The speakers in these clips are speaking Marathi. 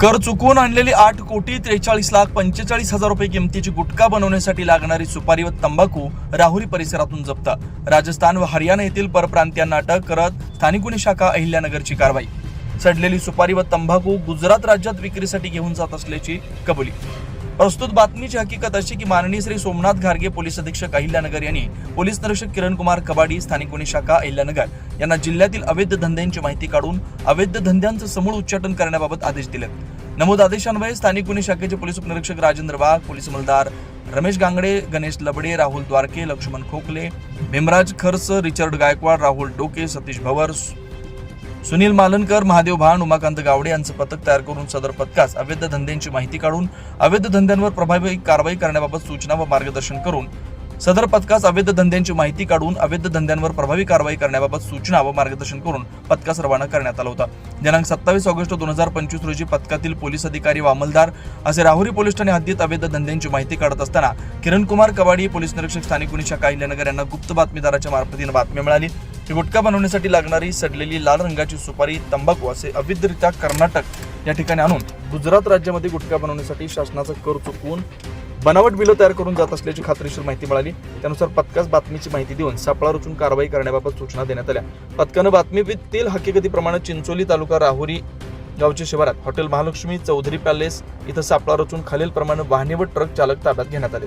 कर चुकवून आणलेली आठ कोटी त्रेचाळीस लाख पंचेचाळीस हजार रुपये किमतीची गुटखा बनवण्यासाठी लागणारी सुपारी व तंबाखू राहुरी परिसरातून जप्त राजस्थान व हरियाणा येथील परप्रांतीयांना अटक करत स्थानिक गुन्हे शाखा अहिल्यानगरची कारवाई. सडलेली सुपारी व तंबाखू गुजरात राज्यात विक्रीसाठी घेऊन जात असल्याची कबुली. प्रस्तुत बातमीची हकीकत अशी की माननीय श्री सोमनाथ घारगे पोलीस अधीक्षक अहिल्यानगर यांनी पोलीस निरीक्षक किरण कुमार कबाडी स्थानिक गुन्हे शाखा अहिल्यानगर यांना जिल्ह्यातील अवैध धंद्यांची माहिती काढून अवैध धंद्यांचं समूळ उच्चाटन करण्याबाबत आदेश दिले. नमूद आदेशान्वये स्थानिक गुन्हे शाखेचे पोलीस उपनिरीक्षक राजेंद्र वाघ पोलीस अंमलदार रमेश गांगडे गणेश लबडे राहुल द्वारके लक्ष्मण खोकले भीमराज खर्स रिचर्ड गायकवाड राहुल डोके सतीश भवर सुनील मालनकर महादेव भान उमाकांत गावडे यांचं पथक तयार करून सदर पथकास अवैध धंद्यांची माहिती काढून अवैध धंद्यांवर प्रभावी कारवाई करण्याबाबत सूचना व मार्गदर्शन करून सदर पथकास अवैध धंद्यांची माहिती काढून अवैध धंद्यांवर प्रभावी कारवाई करण्याबाबत सूचना व मार्गदर्शन करून पथकास रवाना करण्यात आला होता. दिनांक सत्तावीस ऑगस्ट दोन हजार पंचवीस रोजी पथकातील पोलीस अधिकारी व अंमलदार असे राहुरी पोलीस ठाणे हद्दीत अवैध धंद्यांची माहिती काढत असताना किरण कुमार कवाडी पोलीस निरीक्षक स्थानिक गुन्हे शाखा अहिल्यानगर यांना गुप्त बातमीदाराच्या मार्फतीने बातमी मिळाली. ही गुटखा बनवण्यासाठी लागणारी सडलेली लाल रंगाची सुपारी तंबाखू असे अवैधरित्या कर्नाटक या ठिकाणी आणून गुजरात राज्यामध्ये गुटखा बनवण्यासाठी शासनाचा कर चुकवून बनावट बिलं तयार करून जात असल्याची खात्रीशीर माहिती मिळाली. त्यानुसार पथकास बातमीची माहिती देऊन सापळा रचून कारवाई करण्याबाबत सूचना देण्यात आल्या. पथकानं बातमीतील हकीकतीप्रमाणे चिंचोली तालुका राहुरी गावच्या शिवारात हॉटेल महालक्ष्मी चौधरी पॅलेस इथं सापळा रचून खालील प्रमाणे वाहने व ट्रक चालक ताब्यात घेण्यात आले.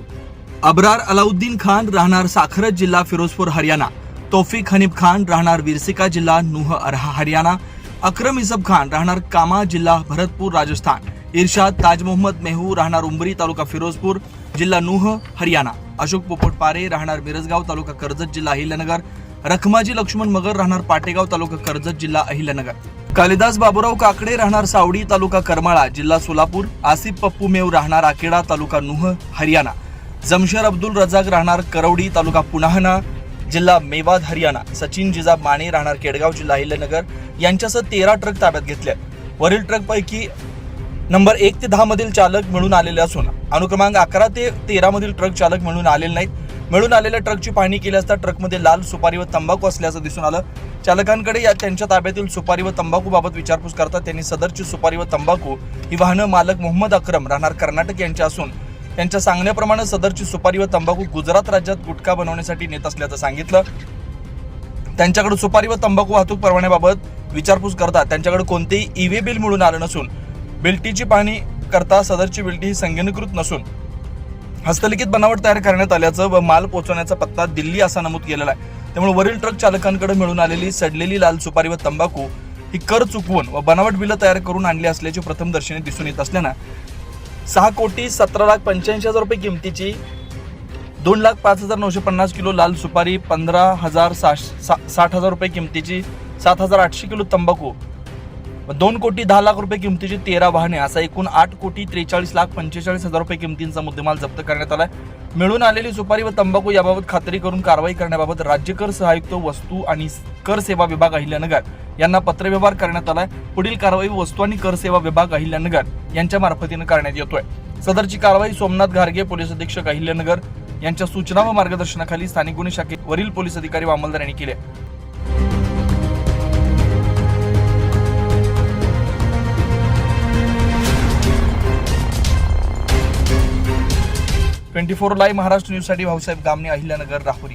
अब्रार अलाउद्दीन खान राहणार साखरज जिल्हा फिरोजपूर हरियाणा. तोफिक हनीफ खान राहणार विरसिका जिल्हा नुह अरहा हरियाणा. अक्रम इसब खान राहणार कामा जिल्हा भरतपूर राजस्थान. इर्शाद ताज मोहम्मद मेहू राहणार उंबरी तालुका फिरोजपूर जिल्हा नुह हरियाणा. अशोक पोपट पारे राहणार मिरजगाव तालुका कर्जत जिल्हा अहिल्यानगर. रखमाजी लक्ष्मण मगर राहणार पाटेगाव तालुका कर्जत जिल्हा अहिल्यानगर. कालिदास बाबुराव काकडे राहणार सावडी तालुका करमाळा जिल्हा सोलापूर. आसिफ पप्पू मेव राहणार आकेडा तालुका नुह हरियाणा. जमशेर अब्दुल रजाक राहणार करवडी तालुका पुनाहना. जिल्हा मेवाद हरियाणा. सचिन जिजाब माने राहणार केडगाव जिल्हा अहिल्यानगर यांच्यासह तेरा ट्रक ताब्यात घेतले. वरील ट्रकपैकी नंबर एक ते दहा मधील चालक मिळून आलेले असून अनुक्रमांक अकरा ते तेरा मधील ट्रक चालक मिळून आलेले नाहीत. मिळून आलेल्या ट्रकची पाहणी केली असता ट्रकमध्ये लाल सुपारी व तंबाखू असल्याचं दिसून आलं. चालकांकडे या त्यांच्या ताब्यातील सुपारी व तंबाखू बाबत विचारपूस करता त्यांनी सदरची सुपारी व तंबाखू ही वाहनं मालक मोहम्मद अक्रम राहणार कर्नाटक यांच्या असून त्यांच्या सांगण्याप्रमाणे सदरची सुपारी व तंबाखू गुजरात राज्यात गुटखा बनवण्यासाठी नेत असल्याचं सांगितलं. त्यांच्याकडे सुपारी व तंबाखू वाहतूक परवान्याबाबत विचारपूस करता त्यांच्याकडे कोणतेही ईवे बिल मिळून आलं नसून बिल्टीची पाहणी करता सदरची बिल्टी ही संगणीकृत नसून हस्तलिखित बनावट तयार करण्यात आल्याचं व माल पोहोचवण्याचा पत्ता दिल्ली असा नमूद केलेला आहे. त्यामुळे वरील ट्रक चालकांकडे मिळून आलेली सडलेली लाल सुपारी व तंबाखू ही कर चुकवून व बनावट बिलं तयार करून आणली असल्याची प्रथमदर्शनी दिसून येत असल्यानं सहा कोटी सतरा लाख पंच्याऐंशी हजार रुपये किमतीची दोन लाख पाच हजार नऊशे पन्नास किलो लाल सुपारी पंधरा हजार साठ सा- साठ हजार रुपये किमतीची सात हजार आठशे किलो तंबाखू. दोन कोटी दहा लाख रुपये किमतीची तेरा वाहने असा एकूण आठ कोटी त्रेचाळीस लाख पंचेचाळीस हजार रुपये किमतींचा मुद्देमाल जप्त करण्यात आलाय. मिळून आलेली सुपारी व तंबाखू याबाबत खात्री करून कारवाई करण्याबाबत राज्य कर सहायुक्त वस्तू आणि कर सेवा विभाग अहिल्यानगर यांना पत्रव्यवहार करण्यात आलाय. पुढील कारवाई वस्तू आणि कर सेवा विभाग अहिल्यानगर यांच्या मार्फतीनं करण्यात येतोय. सदरची कारवाई सोमनाथ घारगे पोलीस अधीक्षक अहिल्यानगर यांच्या सूचना व मार्गदर्शनाखाली स्थानिक गुन्हे शाखेत वरील पोलीस अधिकारी व अंमलदार यांनी केले. ट्वेंटी फोर लाईव्ह महाराष्ट्र न्यूजसाठी भाऊसाहेब गामणे अहिल्यानगर राहुरी.